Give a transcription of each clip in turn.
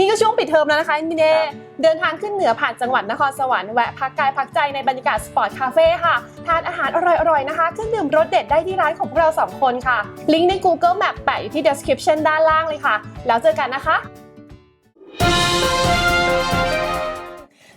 นี่ก็ช่วงปิดเทอมแล้วนะคะมิเน่เดินทางขึ้นเหนือผ่านจังหวัดนครสวรรค์แวะพักกายพักใจในบรรยากาศสปอร์ตคาเฟ่ค่ะ ทานอาหารอร่อยๆนะคะเครื่องดื่มรสเด็ดได้ที่ร้านของพวกเราสองคนค่ะ ลิงก์ใน Google Map แปะอยู่ที่ description ด้านล่างเลยค่ะ แล้วเจอกันนะคะ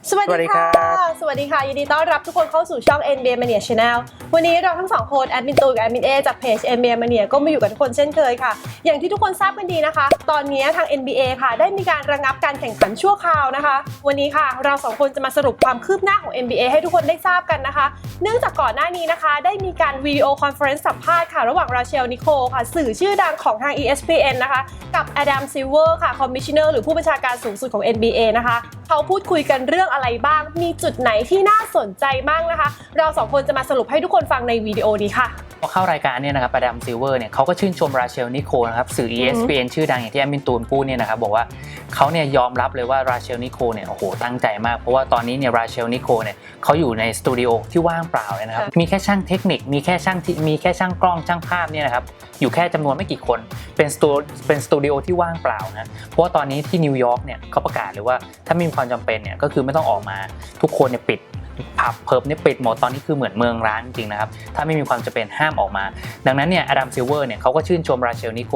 สวัสสวัสดีดีครัค่ะบสวัสดีค่ะ ยินดีต้อนรับทุกคนเข้าสู่ช่อง NBA Mania Channel วันนี้เราทั้งสองคนแอดมินตูนกับแอดมินเอจากเพจ NBA Mania ก็มาอยู่กับทุกคนเช่นเคยค่ะ อย่างที่ทุกคนทราบกันดีนะคะ ตอนนี้ทาง NBA ค่ะ ได้มีการระงับการแข่งขันชั่วคราวนะคะ วันนี้ค่ะ เราสองคนจะมาสรุปความคืบหน้าของ NBA ให้ทุกคนได้ทราบกันนะคะ เนื่องจากก่อนหน้านี้นะคะ ได้มีการวิดีโอคอนเฟอเรนซ์สัมภาษณ์ค่ะระหว่างราเชลนิโคลค่ะ สื่อชื่อดังของทาง ESPN นะคะ กับอดัมซิลเวอร์ค่ะคอมมิชเนอร์หรือผู้บัญชาการสูงสุดของ NBA นะคะเขาพูดคุยกันเรื่องอะไรบ้าง มีจุดไหนที่น่าสนใจบ้างนะคะ เราสองคนจะมาสรุปให้ทุกคนฟังในวิดีโอนี้ค่ะ พอเข้ารายการเนี่ยนะครับอดัมซิลเวอร์เนี่ยเขาก็ชื่นชมราเชลนิโคลนะครับสื่อ ESPN ชื่อดังอย่างที่แอมมินตูนพูดเนี่ยนะครับบอกว่าเขาเนี่ยยอมรับเลยว่าราเชลนิโคลเนี่ยโอ้โหตั้งใจมาก เพราะว่าตอนนี้เนี่ยราเชลนิโคลเนี่ยเขาอยู่ในสตูดิโอที่ว่างเปล่าเลยนะครับค่ะมีแค่ช่างเทคนิค มีแค่ช่างที่มีแค่ช่างกล้องช่างภาพเนี่ยนะครับอยู่แค่จำนวนไม่กี่คน เป็นสตูเป็นสตูดิโอที่ว่างเปล่านะเพราะว่าตอนนี้ที่นิวยอร์กเนี่ยเขาประกาศเลยว่าถ้าไม่มีความจำเป็นเนี่ยก็คือไม่ต้องออกมาทุกคนเนี่ยปิดผับเพิบเนี่ยปิดหมดตอนนี้คือเหมือนเมืองร้างจริงๆนะครับ ถ้าไม่มีความจำเป็นห้ามออกมา ดังนั้นเนี่ยอดัมซิลเวอร์เนี่ยเขาก็ชื่นชมราเชลนิโค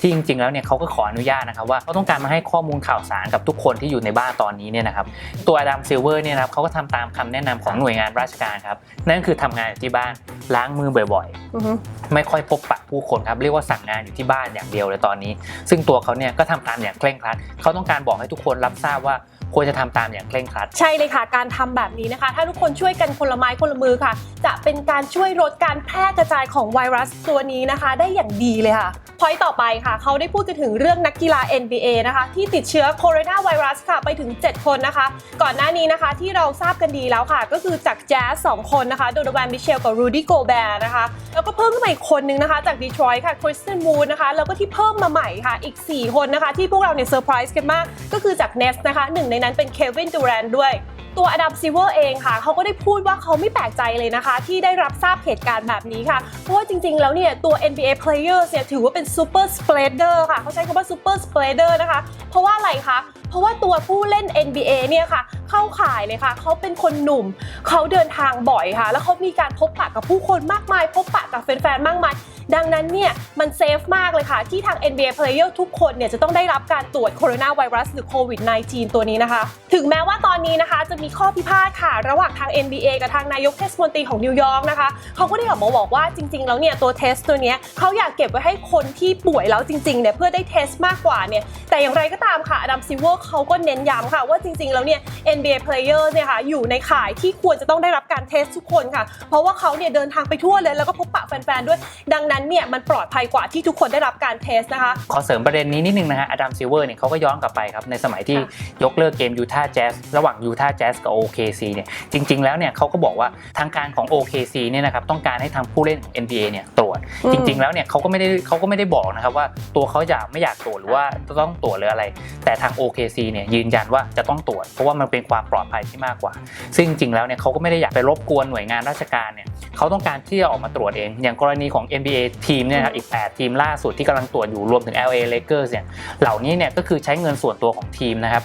ที่จริงๆแล้วเนี่ยเขาก็ขออนุญาตนะครับว่าเขาต้องการมาให้ข้อมูลข่าวสารกับทุกคนที่อยู่ในบ้านตอนนี้เนี่ยนะครับตัวอดัมซิลเวอร์เนี่ยนะครับเขาก็ทำตามคำแนะนำของหน่วยงานราชการครับนั่นคือทำงานอยู่ที่บ้าน ล้างมือบ่อยอือฮึๆไม่ค่อยพบปะผู้คนครับเรียกว่าสั่งงานอยู่ที่บ้านอย่างเดียวเลยตอนนี้ ซึ่งตัวเขาเนี่ยก็ทำตามอย่างเคร่งครัดเขาต้องการบอกให้ทุกคนรับทราบว่า ควรจะทำตามอย่างเคร่งครัด ใช่เลยค่ะ การทำแบบนี้นะคะ ถ้าทุกคนช่วยกันคนละไม้คนละมือค่ะ จะเป็นการช่วยลดการแพร่กระจายของไวรัสตัวนี้นะคะ ได้อย่างดีเลยค่ะพอยต่อไปค่ะ เขาได้พูดกันถึงเรื่องนักกีฬา NBA นะคะ ที่ติดเชื้อโคโรนาไวรัสค่ะไปถึง 7 คนนะคะ ก่อนหน้านี้นะคะที่เราทราบกันดีแล้วค่ะ ก็คือจากแจ๊สสองคนนะคะโดนแวนมิเชลกับรูดี้โกแบร์นะคะ แล้วก็เพิ่มขึ้นมาอีกคนนึงนะคะ จากดีทรอยต์ค่ะคริสตันวูดนะคะแล้วก็ที่เพิ่มมาใหม่ค่ะอีก 4 คนนะคะ ที่พวกเราเนี่ยเซอร์ไพรส์กันมากก็คือจากเนสนะคะหนึ่งในนั้นเป็นเควินดูแรนด้วย ตัวอดัมซิเวอร์เองค่ะ เขาก็ได้พูดว่าเขาไม่แปลกใจเลยนะคะ ที่ได้รับทราบเหตุการณ์แบบนี้ค่ะ เพราะว่าจริงๆ แล้วเนี่ย ตัว NBA players เนี่ยถือว่าเป็น super spreader ค่ะ เขาใช้คำว่า super spreader นะคะ เพราะว่าอะไรคะเพราะว่าตัวผู้เล่น NBA เนี่ยค่ะ เข้าข่ายเลยค่ะ เขาเป็นคนหนุ่ม เขาเดินทางบ่อยค่ะ แล้วเขามีการพบปะกับผู้คนมากมาย พบปะกับแฟนๆ มากมาย ดังนั้นเนี่ยมันเซฟมากเลยค่ะ ที่ทาง NBA player ทุกคนเนี่ยจะต้องได้รับการตรวจโคโรนาไวรัสหรือโควิด -19 ตัวนี้นะคะ ถึงแม้ว่าตอนนี้นะคะ จะมีข้อพิพาทค่ะ ระหว่างทาง NBA กับทางนายกเทศมนตรีของนิวยอร์กนะคะเขาก็ได้ออกมาบอกว่าจริง ๆ แล้วเนี่ยตัวเทสตัวนี้เขาอยากเก็บไว้ให้คนที่ป่วยแล้วจริงๆเนี่ยเพื่อได้เทสมากกว่าเนี่ยแต่อย่างไรก็ตามค่ะอดัมซิเวอร์เขาก็เน้นย้ำค่ะว่าจริงๆ แล้วเนี่ย NBA player เนี่ยค่ะอยู่ในข่ายที่ควรจะต้องได้รับการเทสทุกคนค่ะ เพราะว่าเขาเนี่ยเดินทางไปทั่วเลยแล้วก็พบปะแฟนๆ ด้วย ดังนั้นเนี่ยมันปลอดภัยกว่าที่ทุกคนได้รับการเทสนะคะ ขอเสริมประเด็นนี้นิดนึงนะฮะอดัมซิลเวอร์เนี่ยเขาก็ย้อนกลับไปครับในสมัยที่ยกเลิกเกมยูทาห์แจ๊สระหว่างยูทาห์แจ๊สกับ OKC เนี่ยจริง ๆ แล้วเนี่ยเขาก็บอกว่าทางการของ OKC เนี่ยนะครับต้องการให้ทางผู้เล่น NBA เนี่ยตรวจอืมจริง ๆ แล้วเนี่ยเขาก็ไม่ได้เขาก็ไม่ได้บอกนะครับว่าตัวเขาอยากไม่อยากตรวจหรือว่าต้องตรวจหรืออะไร แต่ทาง OKC เนี่ยยืนยันว่าจะต้องตรวจ เพราะว่ามันเป็นความปลอดภัยที่มากกว่า ซึ่งจริงๆแล้วเนี่ยเขาก็ไม่ได้อยากไปรบกวนหน่วยงานราชการเนี่ยเขาต้องการที่จะออกมาตรวจเอง อย่างกรณีของ NBA ทีมเนี่ยนะครับอีก 8 ทีมล่าสุดที่กำลังตรวจอยู่รวมถึง LA Lakers เนี่ยเหล่านี้เนี่ยก็คือใช้เงินส่วนตัวของทีมนะครับ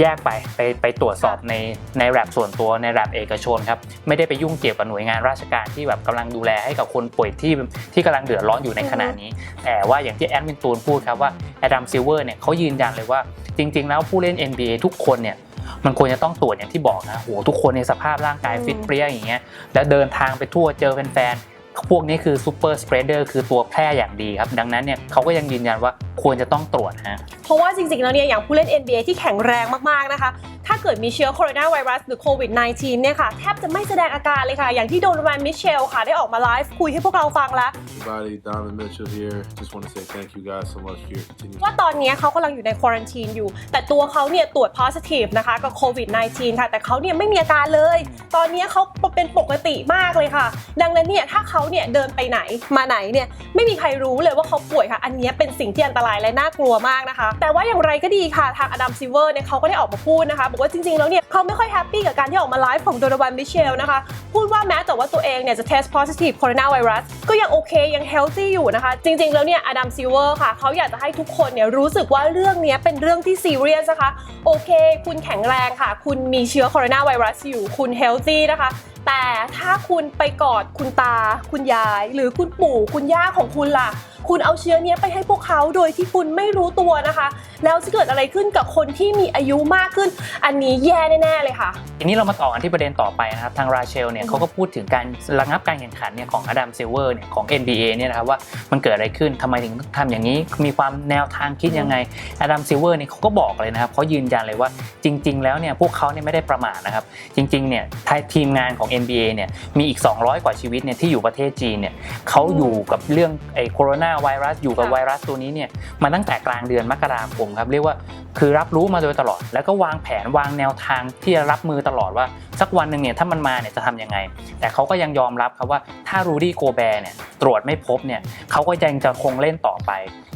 แยกไปไปไปตรวจสอบในในแรบส่วนตัวในแรบเอกชนครับไม่ได้ไปยุ่งเกี่ยวกับหน่วยงานราชการที่แบบกำลังดูแลให้กับคนป่วยที่ที่กำลังเดือดร้อนอยู่ในขณะนี้ แต่ว่าอย่างที่แอดมินตูนพูดครับว่าแอดัมซิลเวอร์เนี่ยเขายืนยันเลยว่า จริง ๆ แล้วผู้เล่น NBA ทุกคนเนี่ยมันควรจะต้องตรวจอย่างที่บอกนะโหทุกคนในสภาพร่างกายอืมฟิตเปรี้ยอย่างเงี้ยแล้วเดินทางไปทั่วเจอแฟนๆพวกนี้คือซูเปอร์สเปรดเดอร์คือตัวแพร่อย่างดีครับ ดังนั้นเนี่ยเขาก็ยังยืนยันว่าควรจะต้องตรวจฮะเพราะว่าจริงๆแล้วเนี่ยอย่างผู้เล่น NBA ที่แข็งแรงมากๆนะคะ ถ้าเกิดมีเชื้อโคโรนาไวรัสหรือโควิด -19 เนี่ยค่ะ แทบจะไม่แสดงอาการเลยค่ะ อย่างที่โดนแวนมิเชลค่ะ ได้ออกมาไลฟ์คุยให้พวกเราฟังแล้ว Everybody, Donovan Mitchell here. Just want to say thank you guys so much for your continued ว่าตอนนี้เขากำลังอยู่ในควอรันทีนอยู่ แต่ตัวเขาเนี่ยตรวจ positive นะคะกับโควิด -19 ค่ะ แต่เขาเนี่ยไม่มีอาการเลย ตอนนี้เขาเป็นปกติมากเลยค่ะ ดังนั้นเนี่ยถ้าเขาเนี่ยเดินไปไหนมาไหนเนี่ยไม่มีใครรู้เลยว่าเขาป่วยค่ะ อันนี้เป็นสิ่งที่อันตรายและน่ากลัวมากนะคะ แต่ว่าอย่างไรก็ดีค่ะทางอดัมซิเวอร์เนี่ยเขาก็ได้ออกมาพูดนะคะบอกว่าจริงๆ แล้วเนี่ยเขาไม่ค่อยแฮปปี้กับการที่ออกมาไลฟ์ของโดนวันมิเชลนะคะ พูดว่าแม้แต่ว่าตัวเองเนี่ยจะ test positive coronavirus ก็ยังโอเค ยัง healthy อยู่นะคะ จริงๆ แล้วเนี่ยอดัมซิลเวอร์ค่ะเขาอยากจะให้ทุกคนเนี่ยรู้สึกว่าเรื่องนี้เป็นเรื่องที่ serious นะคะ โอเค คุณแข็งแรงค่ะ คุณมีเชื้อโคโรนาไวรัสอยู่คุณ healthy นะคะแต่ถ้าคุณไปกอดคุณตา คุณยาย หรือคุณปู่คุณย่าของคุณล่ะ คุณเอาเชื้อเนี้ยไปให้พวกเขาโดยที่คุณไม่รู้ตัวนะคะ แล้วจะเกิดอะไรขึ้นกับคนที่มีอายุมากขึ้น อันนี้แย่แน่ๆเลยค่ะ ทีนี้เรามาต่อกันที่ประเด็นต่อไปนะครับ ทางราเชลเนี่ยอืมเขาก็พูดถึงการระงับการแข่งขันเนี่ยของอดัมซิลเวอร์เนี่ยของ NBA เนี่ยนะครับว่ามันเกิดอะไรขึ้นทำไมถึงทำอย่างนี้มีความแนวทางคิดยังไงอดัมซิลเวอร์เนี่ยเขาก็บอกเลยนะครับเขายืนยันเลยว่าจริง ๆ แล้วเนี่ยพวกเขาเนี่ยไม่ได้ประมาทนะครับ จริงๆเนี่ยทีมงานของ NBA เนี่ยมีอีก 200 กว่าชีวิตเนี่ยที่อยู่ประเทศจีนเนี่ยเขาอยู่กับเรื่องไอ้โคโรนาไวรัสอยู่กับค่ะไวรัสตัวนี้เนี่ยมาตั้งแต่กลางเดือนมกราคมครับเรียกว่าคือรับรู้มาโดยตลอด แล้วก็วางแผนวางแนวทางที่จะรับมือตลอดว่า สักวันหนึ่งเนี่ยถ้ามันมาเนี่ยจะทำยังไง แต่เขาก็ยังยอมรับครับว่าถ้ารูดี้โกแบร์เนี่ยตรวจไม่พบเนี่ยเขาก็ยังจะคงเล่นต่อไป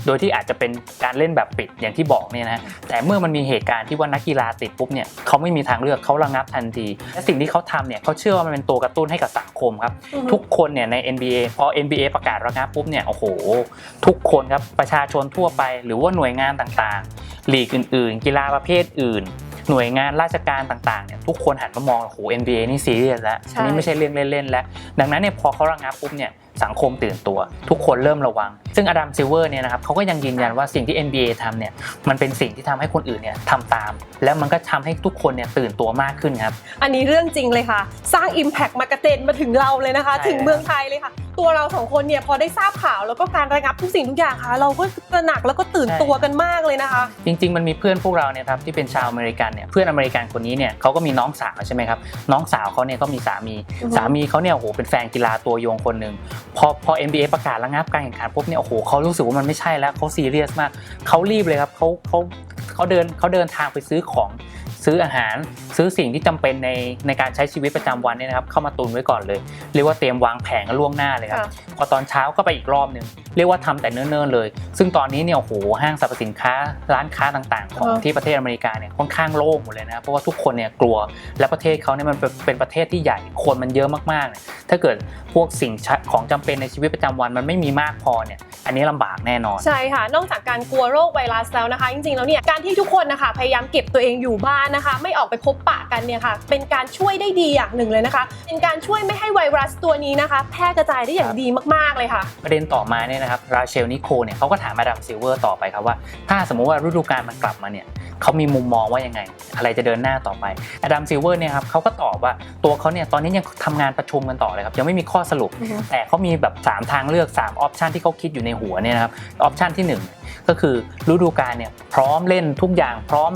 โดยที่อาจจะเป็นการเล่นแบบปิดอย่างที่บอกเนี่ยนะฮะแต่เมื่อมันมีเหตุการณ์ที่ว่านักกีฬาติดปุ๊บเนี่ยเขาไม่มีทางเลือกเขาระงับทันทีและสิ่งที่เขาทำเนี่ยเขาเชื่อว่ามันเป็นตัวกระตุ้นให้กับสังคมครับ ทุกคนเนี่ยใน NBA พอ NBA ประกาศระงับปุ๊บเนี่ยโอ้โห ทุกคนครับประชาชนทั่วไป หรือว่าหน่วยงานต่างๆลีกอื่น ๆ กีฬาประเภทอื่นหน่วยงานราชการต่างๆเนี่ยทุกคนหันมามองโอ้โห NBA นี่ซีเรียสแล้วใช่อันนี้ไม่ใช่เรื่องเล่นๆแล้ว ดังนั้นเนี่ยพอเขาระงับปุ๊บเนี่ย สังคมตื่นตัว ทุกคนเริ่มระวัง ซึ่งอดัมซิลเวอร์เนี่ยนะครับเขาก็ยังยืนยันว่าสิ่งที่ NBA ทำเนี่ยมันเป็นสิ่งที่ทำให้คนอื่นเนี่ยทำตาม แล้วมันก็ทำให้ทุกคนเนี่ยตื่นตัวมากขึ้นครับ อันนี้เรื่องจริงเลยค่ะ สร้าง Impact มากระเด็นมาถึงเราเลยนะคะใช่ถึงเมืองไทยเลยค่ะ ตัวเราสองคนเนี่ยพอได้ทราบข่าวแล้วก็การระงับทุกสิ่งทุกอย่างค่ะ เราก็ตระหนักแล้วก็ตื่นตัวกันมากเลยนะคะ จริง ๆ มันมีเพื่อนพวกเราเนี่ยครับที่เป็นชาวอเมริกันเนี่ยเพื่อนอเมริกันคนนี้เนี่ยเขาก็มีน้องสาวใช่ไหมครับน้องสาวเขาเนี่ยก็มีสามีอือฮึสามีเขาเนี่ยโอ้โหเป็นแฟนกีฬาตัวยงคนหนึ่ง พอพอ NBA ประกาศระงับการแข่งขันปุ๊บเนี่ยโอ้โหเขารู้สึกว่ามันไม่ใช่แล้วเขาซีเรียสมากเขารีบเลยครับเขาเขาเขาเดินเขาเดินทางไปซื้อของ ซื้ออาหารซื้อสิ่งที่จำเป็นในในการใช้ชีวิตประจำวันเนี่ยนะครับเข้ามาตุนไว้ก่อนเลยเรียกว่าเตรียมวางแผนกันล่วงหน้าเลยครับค่ะพอตอนเช้าก็ไปอีกรอบหนึ่งเรียกว่าทำแต่เนิ่นๆเลย ซึ่งตอนนี้เนี่ยโอ้โหห้างสรรพสินค้าร้านค้าต่างๆ ของเออที่ประเทศอเมริกาเนี่ยค่อนข้างโล่งหมดเลยนะครับเพราะว่าทุกคนเนี่ยกลัวและประเทศเขาเนี่ยมันเป็นเป็นประเทศที่ใหญ่คนมันเยอะมากๆเนี่ยถ้าเกิดพวกสิ่งใช้ของจำเป็นในชีวิตประจำวันมันไม่มีมากพอเนี่ยอันนี้ลำบากแน่นอนใช่ค่ะนอกจากการกลัวโรคไวรัสแล้วนะคะ จริงๆแล้วเนี่ยการที่ทุกคนนะคะพยายามเก็บตัวเองอยู่บ้านนะคะ ไม่ออกไปพบปะกันเนี่ยค่ะ เป็นการช่วยได้ดีอย่างหนึ่งเลยนะคะ เป็นการช่วยไม่ให้ไวรัสตัวนี้นะคะ แพร่กระจายได้อย่างดีมากๆเลยค่ะ ประเด็นต่อมาเนี่ยนะครับราเชลนิโคลเนี่ยเขาก็ถามมาดามซิลเวอร์ต่อไปครับว่า ถ้าสมมุติว่าฤดูกาลมันกลับมาเนี่ยเขามีมุมมองว่ายังไง อะไรจะเดินหน้าต่อไปอดัมซิลเวอร์เนี่ยครับเขาก็ตอบว่าตัวเขาเนี่ยตอนนี้ยังทำงานประชุมกันต่อเลยครับยังไม่มีข้อสรุป แต่เขามีแบบ 3 ทางเลือก 3 ออปชันที่เขาคิดอยู่ในหัวเนี่ยนะครับออปชันที่ 1 ก็คือฤดูกาลเนี่ยพร้อมเล่นทุกอย่างพร้อม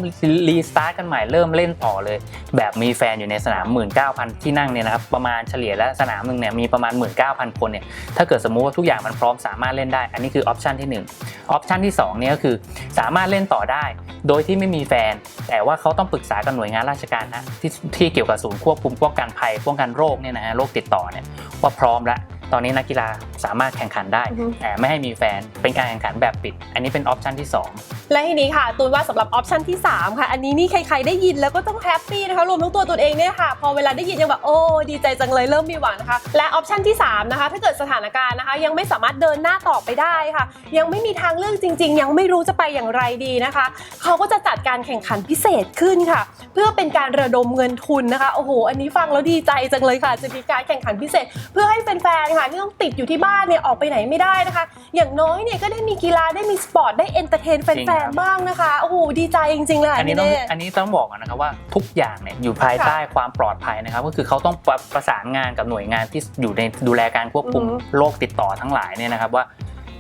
รีสตาร์ทกันใหม่เริ่มเล่นต่อเลย แบบมีแฟนอยู่ในสนาม 19,000 ที่นั่งเนี่ยนะครับประมาณเฉลี่ยแล้วสนามหนึ่งเนี่ยมีประมาณ 19,000 คนเนี่ยถ้าเกิดสมมุติว่าทุกอย่างมันพร้อมสามารถเล่นได้ อันนี้คือออปชันที่1ออปชันที่2เนี่ยก็คือสามารถเล่นต่อได้ โดยที่ไม่มีแฟน แต่ว่าเขาต้องปรึกษากับหน่วยงานราชการนะที่ที่เกี่ยวกับศูนย์ควบคุมป้องกันภัยป้องกันโรคเนี่ยนะฮะโรคติดต่อเนี่ยว่าพร้อมแล้ว ตอนนี้นักกีฬาสามารถแข่งขันได้อือฮึ แต่ไม่ให้มีแฟนเป็นการแข่งขันแบบปิด อันนี้เป็นออปชันที่2และทีนี้ค่ะตูนว่าสำหรับออปชันที่ 3 ค่ะ อันนี้นี่ใครๆได้ยินแล้วก็ต้องแฮปปี้นะคะรวมทั้งตัวตัวเองเนี่ยค่ะ พอเวลาได้ยินยังแบบโอ้ดีใจจังเลยเริ่มมีหวังนะคะ และออปชันที่ 3 นะคะ ถ้าเกิดสถานการณ์นะคะ ยังไม่สามารถเดินหน้าต่อไปได้ค่ะ ยังไม่มีทางเลือกจริง ๆ ยังไม่รู้จะไปอย่างไรดีนะคะ เขาก็จะจัดการแข่งขันพิเศษขึ้นค่ะ เพื่อเป็นการระดมเงินทุนนะคะโอ้โห อันนี้ฟังแล้วดีใจจังเลยค่ะ จะมีการแข่งขันพิเศษ เพื่อให้แฟนๆค่ะที่ต้องติดอยู่ที่บ้านเนี่ยออกไปไหนไม่ได้นะคะ อย่างน้อยเนี่ยก็ได้มีกีฬาได้มีสปอร์ตได้เอนเตอร์เทนแจริงฟครันบๆบ้างนะคะโอ้โหดีใจจริงๆเลยค่ะอันนี้ต้องพี่เอันนี้ต้องบอกก่อนนะครับว่าทุกอย่างเนี่ยอยู่ภายใต้ความปลอดภัยนะครับก็คือเขาต้องประประสานงานกับหน่วยงานที่อยู่ในดูแลการควบคุมอือฮึโรคติดต่อทั้งหลายเนี่ยนะครับว่า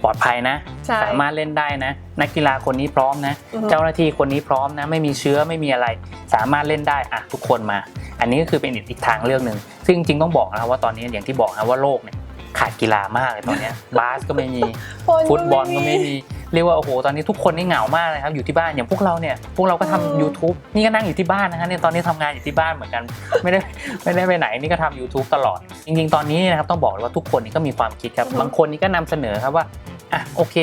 ปลอดภัยนะใช่สามารถเล่นได้นะ นักกีฬาคนนี้พร้อมนะอือฮึเจ้าหน้าที่คนนี้พร้อมนะ ไม่มีเชื้อไม่มีอะไร สามารถเล่นได้อะทุกคนมา อันนี้ก็คือเป็นอีกทางเลือกหนึ่งซึ่งจริงๆต้องบอกนะครับว่าตอนนี้อย่างที่บอกนะว่าโลกเนี่ย ขาดกีฬามากเลยตอนเนี้ยบาสก็ไม่มีฟุตบอลก็ไม่มีเรียกว่าโอ้โหตอนนี้ทุกคนนี่เหงามากเลยครับอยู่ที่บ้านอย่างพวกเราเนี่ยพวกเราก็ทำอืม YouTube นี่ก็นั่งอยู่ที่บ้านนะฮะเนี่ยตอนนี้ทำงานอยู่ที่บ้านเหมือนกัน ไม่ได้ไม่ได้ไปไหนนี่ก็ทำ YouTube ตลอด จริง ๆ ตอนนี้นะครับต้องบอกเลยว่าทุกคนนี่ก็มีความคิดครับอือฮึบางคนนี่ก็นำเสนอครับว่าอะโอเค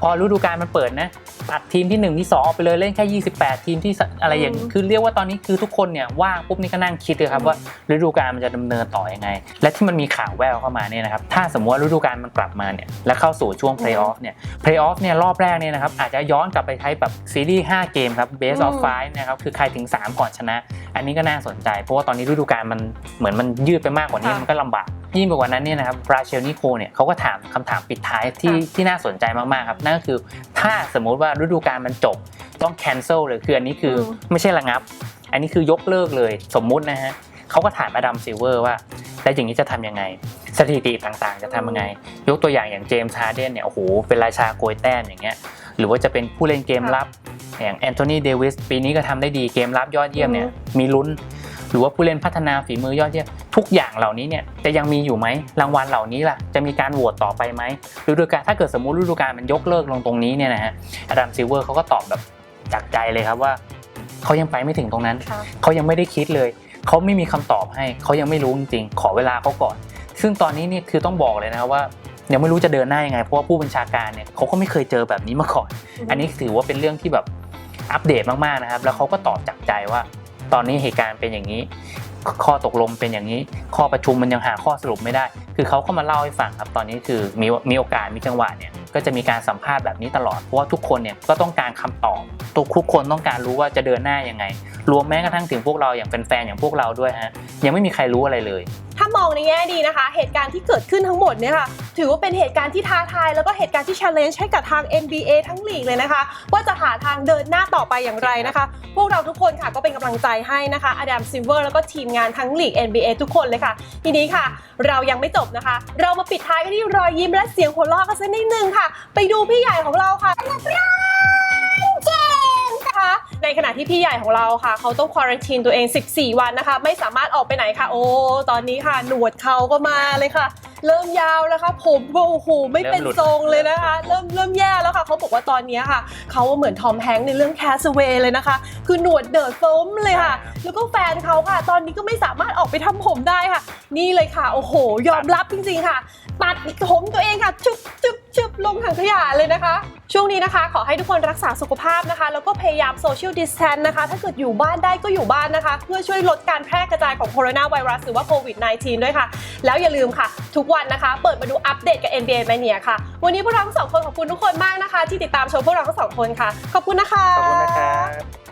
พอฤดูกาลมันเปิดนะตัดทีมที่ 1 ที่ 2 ออกไปเลยเล่นแค่ 28 ทีมที่สอะไรอย่างอืมคือเรียกว่าตอนนี้คือทุกคนเนี่ยว่างปุ๊บนี่ก็นั่งคิดเลยครับว่าฤดูกาลมันจะดำเนินต่อยังไง และที่มันมีข่าวแววเข้ามาเนี่ยนะครับถ้าสมมติว่าฤดูกาลมันกลับมาเนี่ยและเข้าสู่ช่วงเพลย์ออฟเนี่ยเพลย์ออฟเนี่ยรอบแรกเนี่ยนะครับอาจจะย้อนกลับไปใช้แบบซีรีส์5เกมครับ base of อืม five นะครับคือใครถึง 3 ก่อนชนะ อันนี้ก็น่าสนใจ เพราะว่าตอนนี้ฤดูกาลมันเหมือนมันยืดไปมากกว่านี้ค่ะมันก็ลำบากยิ่งไปกว่านั้นเนี่ยนะครับราเชลนิโคเนี่ยเขาก็ถามคำถามปิดท้ายที่ค่ะที่น่าสนใจมากๆครับนั่นก็คือถ้าสมมุติว่าฤดูกาลมันจบต้อง cancel เลยคืออันนี้คืออไม่ใช่ระงับ อันนี้คือยกเลิกเลยสมมุตินะฮะเขาก็ถามอดัมซิลเวอร์ว่า แล้วอย่างนี้จะทำยังไง สถิติต่างๆ จะทำยังไง ยกตัวอย่างอย่างเจมส์ฮาร์เดนเนี่ยโอ้โหเป็นราชาโกยแต้มอย่างเงี้ยหรือว่าจะเป็นผู้เล่นเกมรับอย่างแอนโทนีเดวิสปีนี้ก็ทำได้ดีเกมรับยอดเยี่ยมเนี่ยมีลุ้นห รือว่าผู้เล่นพัฒนาฝีมือยอดเยี่ยมทุกอย่างเหล่านี้เนี่ยจะยังมีอยู่ไหมรางวัลเหล่านี้ล่ะจะมีการโหวตต่อไปไหมฤดูกาลถ้าเกิดสมมุติฤดูกาลมันยกเลิกลงตรงนี้เนี่ยนะฮะอดัมซิลเวอร์เขาก็ตอบแบบจากใจเลยครับว่าเขายังไปไม่ถึงตรงนั้นค่ะเขายังไม่ได้คิดเลยเขาไม่มีคำตอบให้เขายังไม่รู้จริงๆขอเวลาเขาก่อน ซึ่งตอนนี้นี่คือต้องบอกเลยนะครับว่ายังไม่รู้จะเดินหน้ายังไง เพราะว่าผู้บัญชาการเนี่ยเขาก็ไม่เคยเจอแบบนี้มาก่อน อันนี้ถือว่าเป็นเรื่องที่แบบอัปเดตมากๆนะครับ แล้วเขาก็ตอบจากใจว่า ตอนนี้เหตุการณ์เป็นอย่างนี้ ข้อตกลงเป็นอย่างนี้ ข้อประชุมมันยังหาข้อสรุปไม่ได้ คือเขาก็มาเล่าให้ฟังครับ ตอนนี้คือมีมีโอกาสมีจังหวะเนี่ยก็จะมีการสัมภาษณ์แบบนี้ตลอด เพราะว่าทุกคนเนี่ยก็ต้องการคำตอบตัวทุกคนต้องการรู้ว่าจะเดินหน้ายังไง รวมแม้กระทั่งถึงพวกเราอย่างแฟนๆอย่างพวกเราด้วยฮะยังไม่มีใครรู้อะไรเลย ถ้ามองในแง่ดีนะคะ เหตุการณ์ที่เกิดขึ้นทั้งหมดเนี่ยค่ะถือว่าเป็นเหตุการณ์ที่ท้าทาย แล้วก็เหตุการณ์ที่ challenge ให้กับทาง NBA ทั้งลีกเลยนะคะ ว่าจะหาทางเดินหน้าต่อไปอย่างไรนะคะ พวกเราทุกคนค่ะก็เป็นกำลังใจให้นะคะอดัมซิลเวอร์แล้วก็ทีมงานทั้งลีก NBA ทุกคนเลยค่ะ ทีนี้ค่ะ เรายังไม่จบนะคะ เรามาปิดท้ายกันที่รอยยิ้มและเสียงหัวเราะกันสักนิดนึงค่ะ ไปดูพี่ใหญ่ของเราค่ะเจมส์นะคะ ในขณะที่พี่ใหญ่ของเราค่ะ เขาต้องควอรันทีนตัวเอง 14 วันนะคะ ไม่สามารถออกไปไหนค่ะ โอ้ ตอนนี้ค่ะ หนวดเขาก็มาเลยค่ะ เริ่มยาวแล้วค่ะ ผมก็โอ้โหไม่เป็นเริ่มหลุดทรงเลยนะคะ เริ่มเริ่มแย่แล้วค่ะเขาบอกว่าตอนนี้ค่ะ เขาเหมือนทอมแฮงค์ในเรื่องแคสเวย์เลยนะคะ คือหนวดเดิดฟ้มเลยค่ะ แล้วก็แฟนเขาค่ะ ตอนนี้ก็ไม่สามารถออกไปทำผมได้ค่ะ นี่เลยค่ะ โอ้โห ยอมรับจริงๆค่ะ ตัดผมตัวเองค่ะชุบชุบชุบ ลงถังขยะเลยนะคะ ช่วงนี้นะคะ ขอให้ทุกคนรักษาสุขภาพนะคะ แล้วก็พยายามโซเชียลดิสแทนนะคะ ถ้าเกิดอยู่บ้านได้ก็อยู่บ้านนะคะ เพื่อช่วยลดการแพร่กระจายของโคโรนาไวรัสหรือว่าโควิด -19 ด้วยค่ะ แล้วอย่าลืมค่ะ ทุกวันนะคะ เปิดมาดูอัปเดตกับ NBA Mania ค่ะ วันนี้พวกเราทั้งสองคนขอบคุณทุกคนมากนะคะ ที่ติดตามชมพวกเราทั้งสองคนค่ะ ขอบคุณนะคะขอบคุณนะครับ